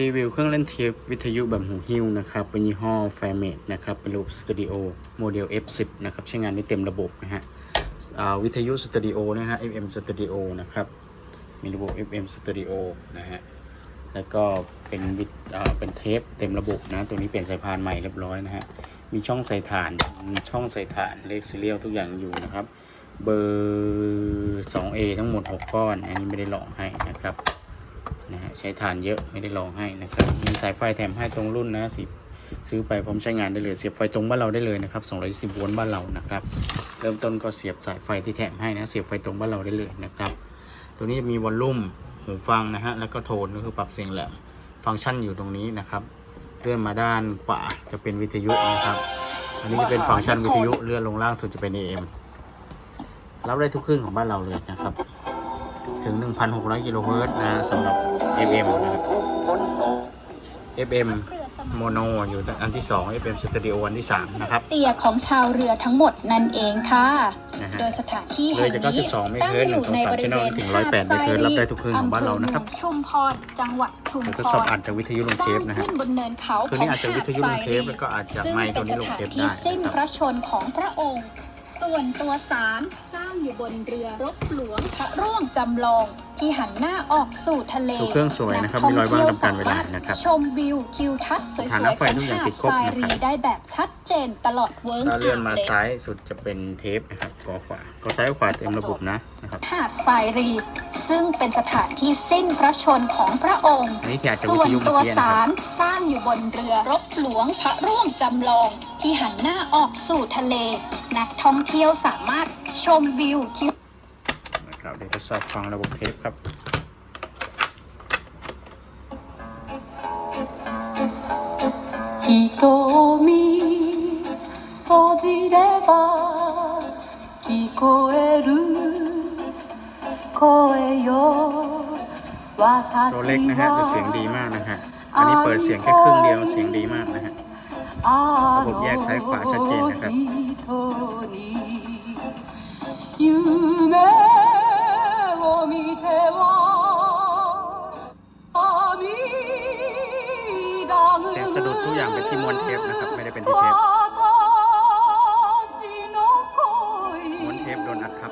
รีวิวเครื่องเล่นเทปวิทยุแบบหูหิ้วนะครับเป็นยี่ห้อ f a m a t นะครับเป็นระบบสตูดิโอโมเดล F10 นะครับใช้งานได้เต็มระบบนะฮะอ่าวิทยุสตูดิโอนะฮะ FM สตูดิโอนะครับมีระบบ FM สตูดิโอนะฮะแล้วก็เป็นวิทอ่าเป็นเทปเต็มระบบนะตัวนี้เปลี่ยนสายพานใหม่เรียบร้อยนะฮะมีช่องใส่ฐานมีช่องใส่ฐานเลขซีเรียลทุกอย่างอยู่นะครับเบอร์ 2A ทั้งหมด 6 ก้อน อันนี้ไม่ได้หลองให้นะครับ นะฮะใช้ฐานเยอะไม่ได้ลองให้นะครับ มีสายไฟแถมให้ตรงรุ่นนะสิซื้อไปพร้อมใช้งานได้เลยเสียบไฟตรงบ้านเราได้เลยนะครับ210โวลต์บ้านเรานะครับ เริ่มต้นก็เสียบสายไฟที่แถมให้นะเสียบไฟตรงบ้านเราได้เลยนะครับ ตัวนี้มีวอลลุ่มหูฟังนะฮะแล้วก็โทนก็คือปรับเสียงแหลมฟังก์ชันอยู่ตรงนี้นะครับเลื่อนมาด้านขวาจะเป็นวิทยุนะครับ อันนี้จะเป็นฟังก์ชันวิทยุเลื่อนลงล่างสุดจะเป็น AM รับได้ทุกคลื่นของบ้านเราเลยนะครับ ถึง 1,600 กิโลเฮิรตซ์นะฮะสำหรับ FM นะครับ FM โมโนอยู่อันที่ 2 FM สตูดิโออันที่ 3 นะครับ เตียของชาวเรือทั้งหมดนั่นเองค่ะ นะฮะโดยสถานที่เลแห่ยงจากนี้92เมตรตั้งเฮิรตซ์อยู่ในบริเวณ123ถึง108เมตรเฮิรตซ์รับได้ทุกคลื่นของบ้านเรานะครับอำภอเมืองชุมพรจังหวัดชุมแล้วพก็สอบรอัดจากวิทยุลงสเทร้าปงนะฮะขึ้นบนเนินเขาคืนนี้อาจจะวิทยุลงเทปแล้วก็อาจจะซึ่งไมค์ตัเป็วนนี้สลงถาเทนปที่ได้สิ้นนะคพรับระชนของพระองค์ ส่วนตัวสารสร้าง อยู่บนเรือรบหลวงพระร่วงจำลอง ที่หันหน้าออกสู่ทะเลดูเครื่องสวยนะครับมีรอยบ้างตามกาลเวลานะครับชมวิวทิวทัศน์สวยฐาๆนะไฟทุกอย่างติดครบขงหานะครับทรายรีได้แบบชัดเจนตลอดเวิร์กถ้าเลื่อนมาเลยซ้ายสุดจะเป็นเทปนะครับกอขวาก็ซ้ายกับขวาเต็มระบบนะนะครับหาดทรายรีซึ่งเป็นสถานที่สิ้นพระชนของพระองค์อันนี้ที่อาจจะวิส่วทนยุตัเมื่วอกี้นะคสารับรสร้างอยู่บนเรือรบหลวงพระร่วงจำลอง ที่หันหน้าออกสู่ทะเล นักท่องเที่ยวสามารถ ชมวิวทิว นะครับเดี๋ยวทดสอบฟังระบบเทปครับ 瞳閉じれば聞こえる声よ ตัวเล็ก 私 นะฮะแต่เสียงดี は มากนะฮะ อันนี้เปิดเสียงแค่ครึ่งเดียวเสียงดีมากนะฮะ あ ระบบแยกซ้ายขวาชัดเจนนะครับ ทุกอย่างเป็นที่มวนเทปนะครับ ไม่ได้เป็นที่เทปมวนเทปโดนอัดครับ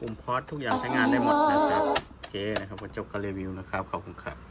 ปุ่มพอดทุกอย่างใช้งานได้หมดนะครับโอเคนะครับก็จบการรีวิวนะครับ ขอบคุณครับ